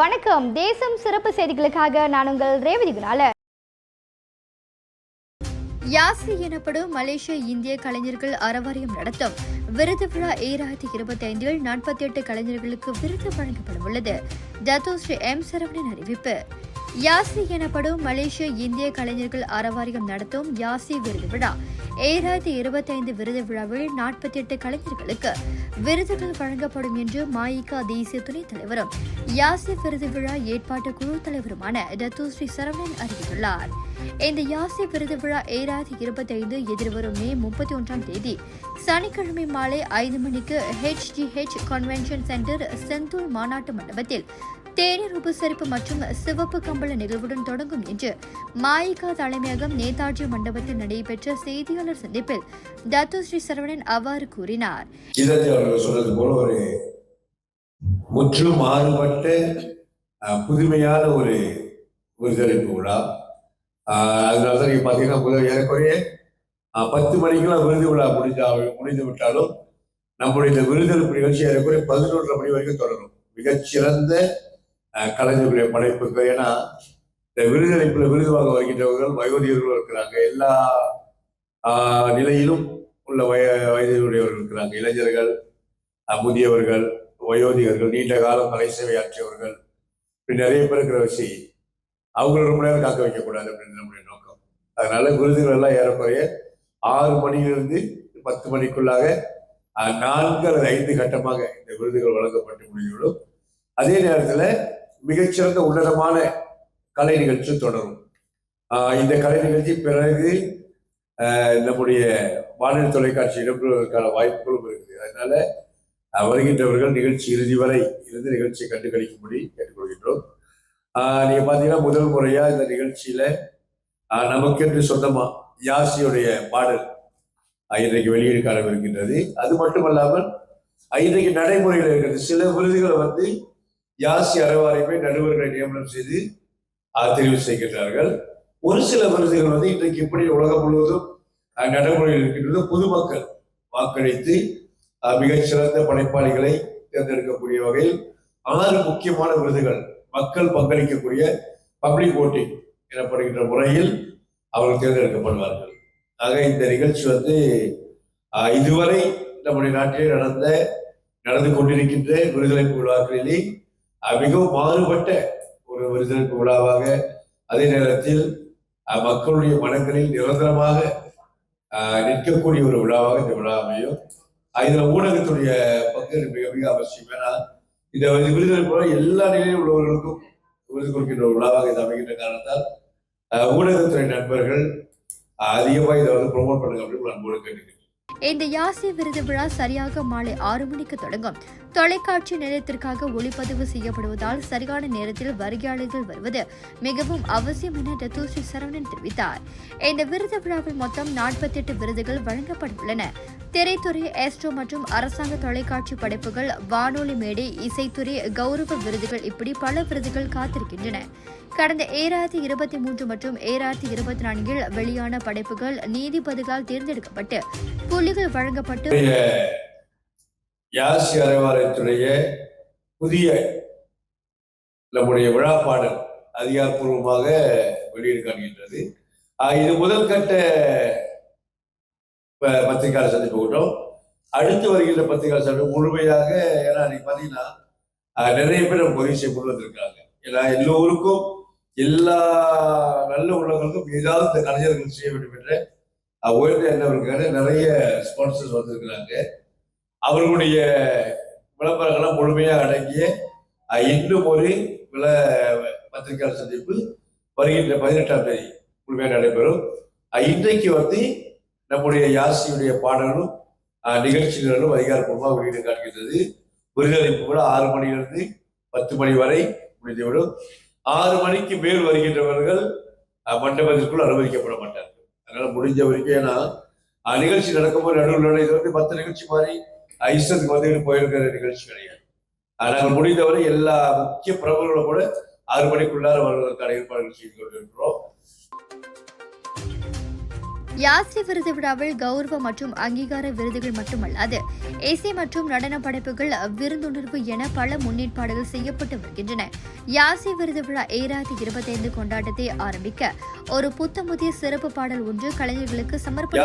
வணக்கம். தேசம் சிறப்பு செய்திகளுக்காக நான் உங்கள் ரேவதி குணால யாசி எனப்படும் மலேசிய இந்திய கலைஞர்கள் அறவாரியம் நடத்தும். விருது விழா ஈராயிரத்தி இருபத்தி ஐந்தில் நாற்பத்தி எட்டு கலைஞர்களுக்கு விருது வழங்கப்பட உள்ளது. Dato Sri M. சரவணன் அறிவிப்பு. யாசி எனப்படும் மலேசிய இந்திய கலைஞர்கள் அறவாரியம் நடத்தும் யாசி விருது விழா. ஏழாயிரத்தி இருபத்தி ஐந்து விருது விழாவில் நாற்பத்தி எட்டு கலைஞர்களுக்கு விருதுகள் வழங்கப்படும் என்று மாயிகா தேசிய துணைத் தலைவரும் யாசி விருது விழா ஏற்பாட்டு குழு தலைவருமான டத்து ஸ்ரீ சரவணன் அறிவித்துள்ளார். இந்த யாசி விருது விழா ஈராயிரத்தி இருபத்தி ஐந்து எதிர்வரும் மே முப்பத்தி ஒன்றாம் தேதி. சனிக்கிழமை மாலை ஐந்து மணிக்கு ஹெச்ஜிஹெச் கன்வென்ஷன் சென்டர் செந்தூர் மாநாட்டு மண்டபத்தில் தேநீர் உபசரிப்பு மற்றும் சிவப்பு கம்பள நிகழ்வுடன் தொடங்கும் என்று மாயிகா தலைமையகம் நேதாஜி மண்டபத்தில் நடைபெற்ற செய்தியாளர் சந்திப்பில் தத்து ஸ்ரீ சரவணன் அவ்வாறு கூறினார். சொன்னது போல ஒரு மாறுபட்ட புதுமையான ஒரு விருதளிப்பு விழா. அதனால தான் நீங்க பார்த்தீங்கன்னா முதல் ஏறக்குறைய பத்து மணிக்கெல்லாம் விருது விழா முடிஞ்சா முடிந்து விட்டாலும் நம்முடைய இந்த விருதளிப்பு நிகழ்ச்சி ஏறக்குறைய பதினொன்றரை மணி வரைக்கும் தொடரும். மிகச்சிறந்த கலைஞர்களுடைய படைப்புகள். ஏன்னா இந்த விருதளிப்புல விருது வாங்க வருகின்றவர்கள் வயோதிகர்களும் இருக்கிறாங்க. எல்லா நிலையிலும் உள்ள வய வயதிலுடையவர்கள் இருக்கிறாங்க. இளைஞர்கள் முதியவர்கள் வயோதிகர்கள் நீண்ட காலம் கலை சேவை ஆற்றியவர்கள். இப்படி நிறைய பேர் இருக்கிற விஷயம். அவங்கள ரொம்ப நேரம் காக்க வைக்கக்கூடாது அப்படின்னு நம்முடைய நோக்கம். அதனால விருதுகள் எல்லாம் ஏறக்குறைய ஆறு மணியிலிருந்து பத்து மணிக்குள்ளாக நான்கு அல்லது ஐந்து கட்டமாக இந்த விருதுகள் வழங்கப்பட்டு முடிந்துவிடும். அதே நேரத்தில் மிகச்சிறந்த உன்னதமான கலை நிகழ்ச்சி தொடரும். இந்த கலை நிகழ்ச்சி பிறகு நம்முடைய வானொலி தொலைக்காட்சி இடம்பெறுவதற்கான வாய்ப்புகளும் இருக்குது. அதனால வருகின்றவர்கள் நிகழ்ச்சி இறுதி வரை இருந்து நிகழ்ச்சியை கண்டுகளிக்கும்படி கேட்டுக்கொள்கின்றோம். நீங்கள் நீங்க பாத்தீங்கன்னா முதல் முறையா இந்த நிகழ்ச்சியில நமக்கென்று சொந்தமா யாசியுடைய பாடல் இன்றைக்கு வெளியீடு காணவிருக்கின்றது. அது மட்டுமல்லாமல் இன்றைக்கு நடைமுறையில் இருக்கிறது சில விருதுகளை வந்து யாசி அறவாரிப்பை நடுவர்களை நியமனம் செய்து தெரிவு செய்கின்றார்கள். ஒரு சில விருதுகள் வந்து இன்றைக்கு எப்படி உலகம் முழுவதும் நடைமுறையில் இருக்கின்றது பொதுமக்கள் வாக்களித்து அஹ், மிகச்சிறந்த படைப்பாளிகளை தேர்ந்தெடுக்கக்கூடிய வகையில் ஆறு முக்கியமான விருதுகள் மக்கள் பங்களிக்கக்கூடிய பப்ளிக் ஓட்டிங் எனப்படுகின்ற முறையில் அவர்கள் தேர்ந்தெடுக்கப்படுவார்கள். ஆக இந்த நிகழ்ச்சி வந்து இதுவரை நம்முடைய நாட்டிலே நடந்த நடந்து கொண்டிருக்கின்ற விருதுழைப்பு விழாக்களிலே மிகவும் மாறுபட்ட ஒரு விருதுழைப்பு விழாவாக அதே நேரத்தில் மக்களுடைய மனங்களில் நிரந்தரமாக நிற்கக்கூடிய ஒரு விழாவாக இந்த விழா அமையும். இதில் இதுல ஊடகத்துடைய பங்கு மிக மிக அவசியம். ஏன்னா இந்த விருதுகள் போல எல்லா நிலையில் உள்ளவர்களுக்கும் விருது கொடுக்கின்ற ஒரு விழாவாக இது அமைகின்ற காரணத்தால் ஊடகத்துறை நண்பர்கள் அதிகமாக இதை வந்து ப்ரொமோட் பண்ணுங்க அப்படின்னு நான் கேட்டுக்கிறேன். இந்த யாசி விருது விழா சரியாக மாலை ஆறு மணிக்கு தொடங்கும். தொலைக்காட்சி நிலையத்திற்காக ஒளிப்பதிவு செய்யப்படுவதால் சரியான நேரத்தில் வருகையாளர்கள் வருவது மிகவும் அவசியம் என டத்து ஸ்ரீ சரவணன் தெரிவித்தார். இந்த விருது விழாவில் மொத்தம் நாற்பத்தி எட்டு விருதுகள் வழங்கப்பட்டுள்ளன. திரைத்துறை எஸ்ட்ரோ மற்றும் அரசாங்க தொலைக்காட்சி படைப்புகள் வானொலி மேடை இசைத்துறை கௌரவ விருதுகள் இப்படி பல விருதுகள் காத்திருக்கின்றன. கடந்த ஏழாயிரத்தி இருபத்தி மூன்று மற்றும் ஏழாயிரத்தி இருபத்தி நான்கில் வெளியான படைப்புகள் நீதிபதிகளால் தேர்ந்தெடுக்கப்பட்டு புள்ளிகள் வழங்கப்பட்டு யாசி அறவாலயத்துடைய புதிய நம்முடைய விழாப்பாடல் அதிகாரப்பூர்வமாக வெளியீடு காண்கின்றது. ஆஹ் இது முதல் கட்ட ப- பத்திரிகையாளர் சந்திப்பு கூட்டம். அடுத்து வருகின்ற பத்திரிகையாளர் சந்திப்பு முழுமையாக ஏன்னா நீ பார்த்தீங்கன்னா நிறைய பேர் நம்ம உதவி செய்ய கொண்டு வந்திருக்காங்க. ஏன்னா எல்லோருக்கும் எல்லா நல்ல உலகங்களுக்கும் ஏதாவது இந்த கலைஞர்கள் செய்ய வேண்டும் என்ற ஆஹ் என்ன நிறைய ஸ்பான்சர்ஸ் வந்திருக்கிறாங்க. அவர்களுடைய விளம்பரங்கள்லாம் முழுமையாக அடங்கிய இன்னும் ஒரு வில பத்திரிகையாளர் சந்திப்பு வருகின்ற பதினெட்டாம் தேதி முழுமையாக நடைபெறும். இன்றைக்கு வந்து நம்முடைய யாசியுடைய பாடலும் நிகழ்ச்சிகளும் அதிகாரப்பூர்வமாக வெளியிட காட்டுகின்றது விருதளிப்பு கூட ஆறு மணியிலிருந்து பத்து மணி வரை முடிந்துவிடும். ஆறு மணிக்கு மேல் வருகின்றவர்கள் மண்டபத்திற்குள் அனுமதிக்கப்பட மாட்டார் அதனால முடிஞ்ச வரைக்கும் ஏன்னா நிகழ்ச்சி நிகழ்ச்சி நடக்கும்போது நடுவில் இது வந்து மற்ற நிகழ்ச்சி மாதிரி அஹ், இஷ்டத்துக்கு வந்துட்டு போயிருக்கிற நிகழ்ச்சி கிடையாது. நாங்கள் முடிந்தவரை எல்லா முக்கிய பிரபலங்களும் கூட ஆறு மணிக்குள்ளார வருவதற்கான ஏற்பாடுகள் செய்து கொண்டிருக்கிறோம். யாசி விருது விழாவில் கௌரவ மற்றும் அங்கீகார விருதுகள் மட்டுமல்லாது இசை மற்றும் நடன படைப்புகள் விருந்துணர்வு என பல முன்னேற்பாடுகள் செய்யப்பட்டு வருகின்றன. யாசி விருது விழா ஏழாயிரத்தி இருபத்தைந்து கொண்டாட்டத்தை ஆரம்பிக்க ஒரு புத்தமுதிய சிறப்பு பாடல் ஒன்று கலைஞர்களுக்கு சமர்ப்பணம்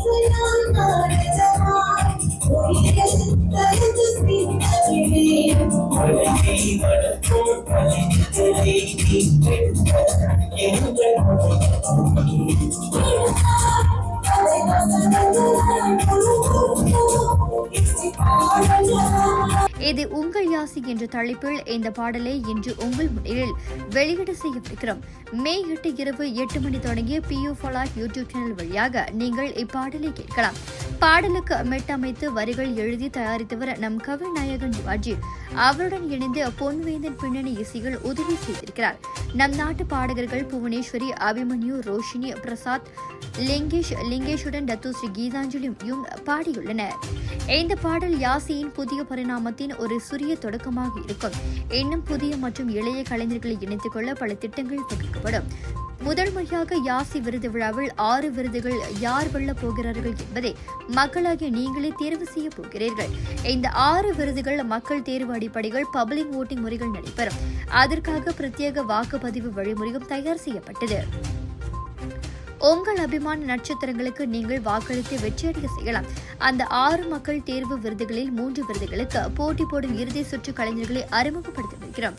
பாடலை அதிகாரப்பூர்வமாக வெளியீடு செய்யும் இது உங்கள் யாசி என்ற தலைப்பில் இந்த பாடலை இன்று உங்கள் முன்னிலில் வெளியீடு செய்யவிருக்கிறோம் மே எட்டு இரவு எட்டு மணி தொடங்கிய பியூ ஃபலா யூடியூப் சேனல் வழியாக நீங்கள் இப்பாடலை கேட்கலாம். பாடலுக்கு மெட்டமைத்து வரிகள் எழுதி தயாரித்தவர் நம் கவிநாயகன் சிவாஜி. அவருடன் இணைந்து பொன்வேந்தன் பின்னணி இசையில் உதவி செய்திருக்கிறார். நம் நாட்டு பாடகர்கள் புவனேஸ்வரி அபிமன்யு ரோஷினி பிரசாத் லிங்கேஷ் லிங்கேஷுடன் டத்துஸ்ரீ கீதாஞ்சலியும் பாடியுள்ளனர். இந்த பாடல் யாசியின் புதிய பரிணாமத்தின் ஒரு சிறிய தொடக்கமாக இருக்கும். இன்னும் புதிய மற்றும் இளைய கலைஞர்களை இணைத்துக் கொள்ள பல திட்டங்கள் வகுக்கப்படும் முதல் முறையாக யாசி விருது விழாவில் ஆறு விருதுகள் யார் வெல்லப் போகிறார்கள் என்பதை மக்களாகிய நீங்களே தேர்வு செய்ய போகிறீர்கள். இந்த ஆறு விருதுகள் மக்கள் தேர்வு அடிப்படைகள் பப்ளிக் ஓட்டிங் முறைகள் நடைபெறும். அதற்காக பிரத்யேக வாக்குப்பதிவு வழிமுறையும் தயார் செய்யப்பட்டது. உங்கள் அபிமான நட்சத்திரங்களுக்கு நீங்கள் வாக்களித்து வெற்றியடைய செய்யலாம். அந்த ஆறு மக்கள் தேர்வு விருதுகளில் மூன்று விருதுகளுக்கு போட்டி போடும் இறுதி சுற்று கலைஞர்களை அறிமுகப்படுத்தியிருக்கிறோம்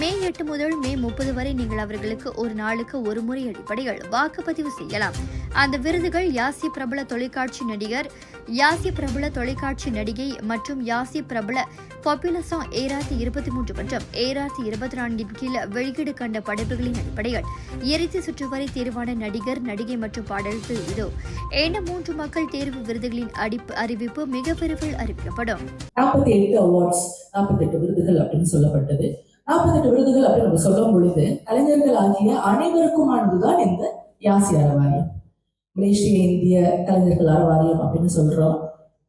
மே எட்டு முதல் மே முப்பது வரை நீங்கள் அவர்களுக்கு ஒரு நாளுக்கு ஒரு முறை அடிப்படையில் வாக்குப்பதிவு செய்யலாம். அந்த விருதுகள் யாசி பிரபல தொலைக்காட்சி நடிகர் யாசி பிரபல தொலைக்காட்சி நடிகை மற்றும் யாசி பிரபல பாப்புலர் சாங் ஏராயிரத்தி இருபத்தி மூன்று மற்றும் ஏராத்தி இருபத்தி நான்கின் கீழ் வெளியீடு கண்ட படைப்புகளின் அடிப்படையில் இறுதி சுற்று வரை தேர்வான நடிகர் நடிகை மற்றும் பாடல்கள் இதோ. என மூன்று மக்கள் தேர்வு விருதுகளின் அடிப்பு அறிவிப்பு மிக விரைவில் அறிவிக்கப்படும். நாற்பத்தி எட்டு அவார்ட்ஸ் நாற்பத்தி எட்டு விருதுகள் அப்படின்னு சொல்லப்பட்டது. நாற்பத்தெட்டு விருதுகள் அப்படின்னு நம்ம சொல்லும் பொழுது கலைஞர்கள் ஆகிய அனைவருக்குமானதுதான் இந்த யாசி அறவாரியம் மலேசிய இந்திய கலைஞர்கள் அறவாரியம் அப்படின்னு சொல்றோம்.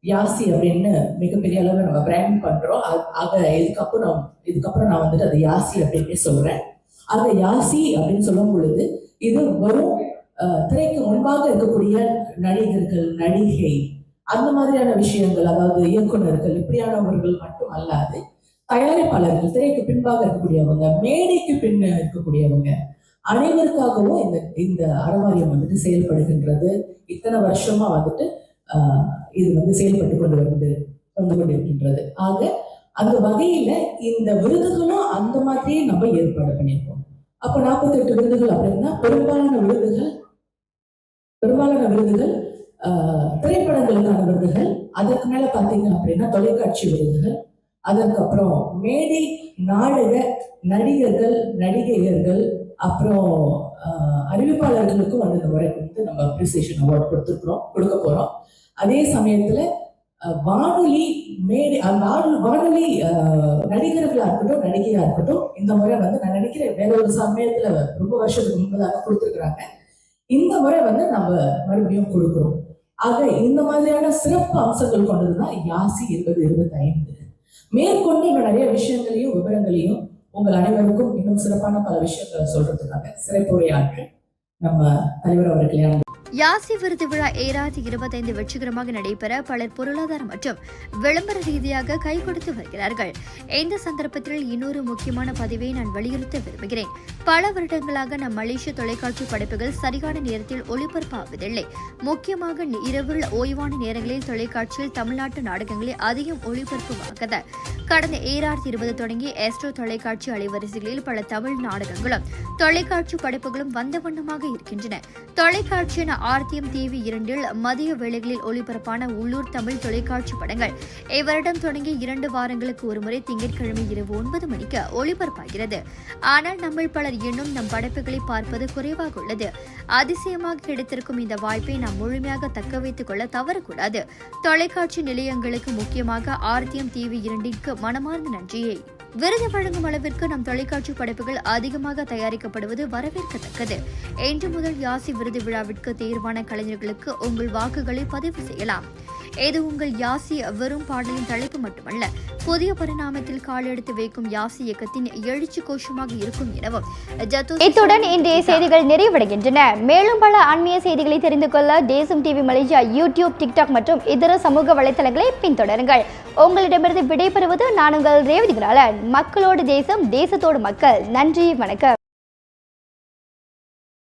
யாசி அப்படின்னு மிகப்பெரிய அளவில் நம்ம பிராண்ட் பண்றோம். ஆக இதுக்கப்புறம் நான் இதுக்கப்புறம் நான் வந்துட்டு அது யாசி அப்படின்னு சொல்றேன். ஆக யாசி அப்படின்னு சொல்லும் பொழுது இது வெறும் திரைக்கு முன்பாக இருக்கக்கூடிய நடிகர்கள் நடிகை அந்த மாதிரியான விஷயங்கள் அதாவது இயக்குனர்கள் இப்படியானவர்கள் மட்டும் அல்லாது தயாரிப்பாளர்கள் திரைக்கு பின்பாக இருக்கக்கூடியவங்க மேடைக்கு பின் இருக்கக்கூடியவங்க அனைவருக்காகவும் இந்த இந்த அறவாரியம் வந்துட்டு செயல்படுகின்றது. இத்தனை வருஷமா வந்துட்டு ஆஹ், இது வந்து செயல்பட்டு கொண்டு வந்து வந்து கொண்டிருக்கின்றது. ஆக அந்த வகையில இந்த விருதுகளும் அந்த மாதிரியே நம்ம ஏற்பாடு பண்ணியிருக்கோம். அப்போ நாற்பத்தெட்டு விருதுகள் அப்படின்னா பெரும்பாலான விருதுகள் பெரும்பாலான விருதுகள் திரைப்படங்களுக்கான விருதுகள் அதற்கு மேல பாத்தீங்க அப்படின்னா தொலைக்காட்சி விருதுகள் அதற்கப்புறம் மேடை நாடக நடிகர்கள் நடிகையர்கள் அப்புறம் அறிவிப்பாளர்களுக்கும் வந்து இந்த முறை வந்து நம்ம அப்ரிசியேஷன் அவார்ட் கொடுத்துருக்குறோம் கொடுக்க போறோம். அதே சமயத்துல வானொலி மேடை வானொலி வானொலி நடிகர்களா இருக்கட்டும் நடிகையா இருக்கட்டும் இந்த முறை வந்து நான் நினைக்கிறேன் வேற ஒரு சமயத்துல ரொம்ப வருஷத்துக்கு முன்பதாக கொடுத்துருக்குறாங்க. இந்த முறை வந்து நம்ம மறுபடியும் கொடுக்குறோம். ஆக இந்த மாதிரியான சிறப்பு அம்சங்கள் கொண்டதுதான் யாசி இருபது இருபத்தி ஐந்து மேற்கொண்டு நிறைய விஷயங்களையும் விவரங்களையும் உங்கள் அனைவருக்கும் இன்னும் சிறப்பான பல விஷயங்களை சொல்றதுக்காக சிறப்புரையாற்று நம்ம தலைவர் அவர்களே யாசி விருது விழா ஏராதி இருபத்தைந்து வெற்றிகரமாக நடைபெற பலர் பொருளாதார மற்றும் விளம்பர ரீதியாக கை கொடுத்து வருகிறார்கள். இந்த சந்தர்ப்பத்தில் இன்னொரு முக்கியமான பதிவை நான் வலியுறுத்த விரும்புகிறேன். பல வருடங்களாக நம் மலேசிய தொலைக்காட்சி படைப்புகள் சரியான நேரத்தில் ஒளிபரப்பாவதில்லை. முக்கியமாக இரவில் ஓய்வான நேரங்களில் தொலைக்காட்சியில் தமிழ்நாட்டு நாடகங்களை அதிகம் ஒளிபரப்புவாகத. கடந்த ஏராயிரத்தி இருபது தொடங்கி எஸ்ட்ரோ தொலைக்காட்சி அலைவரிசைகளில் பல தமிழ் நாடகங்களும் தொலைக்காட்சி படைப்புகளும் வந்த வண்ணமாக இருக்கின்றன. தொலைக்காட்சி ஆர்த்தியம் டிவி இரண்டில் மதிய வேளைகளில் ஒளிபரப்பான உள்ளூர் தமிழ் தொலைக்காட்சி படங்கள். இவ்வருடம் தொடங்கி இரண்டு வாரங்களுக்கு ஒருமுறை திங்கட்கிழமை இரவு ஒன்பது மணிக்கு ஒளிபரப்பாகிறது. ஆனால் நம்ம பலர் இன்னும் நம் படைப்புகளை பார்ப்பது குறைவாக உள்ளது. அதிசயமாக கிடைத்திருக்கும் இந்த வாய்ப்பை நாம் முழுமையாக தக்க வைத்துக் கொள்ள தவறக்கூடாது. தொலைக்காட்சி நிலையங்களுக்கு முக்கியமாக ஆர்த்தியம் டிவி இரண்டிற்கு மனமார்ந்த நன்றியை. விருது வழங்கும் அளவிற்கு நம் தொலைக்காட்சி படைப்புகள் அதிகமாக தயாரிக்கப்படுவது வரவேற்கத்தக்கது. இன்று முதல் யாசி விருது விழாவிற்கு தேர்வான கலைஞர்களுக்கு உங்கள் வாக்குகளை பதிவு செய்யலாம். இது உங்கள் யாசி வெறும் பாடலின் தலைப்பு மட்டுமல்ல புதிய பரிணாமத்தில் காலெடுத்து வைக்கும் யாசி இயக்கத்தின் எழுச்சி கோஷமாக இருக்கும் எனவும் இத்துடன் இன்றைய செய்திகள் நிறைவடைகின்றன. மேலும் பல ஆன்மீக செய்திகளை தெரிந்து கொள்ள தேசம் டிவி மலேசியா யூடியூப் டிக்டாக் மற்றும் இதர சமூக வலைத்தளங்களை பின்தொடருங்கள். உங்களிடமிருந்து விடைபெறுவது நான் உங்கள் ரேவதி குணாலன் மக்களோடு தேசம் தேசத்தோடு மக்கள். நன்றி வணக்கம்.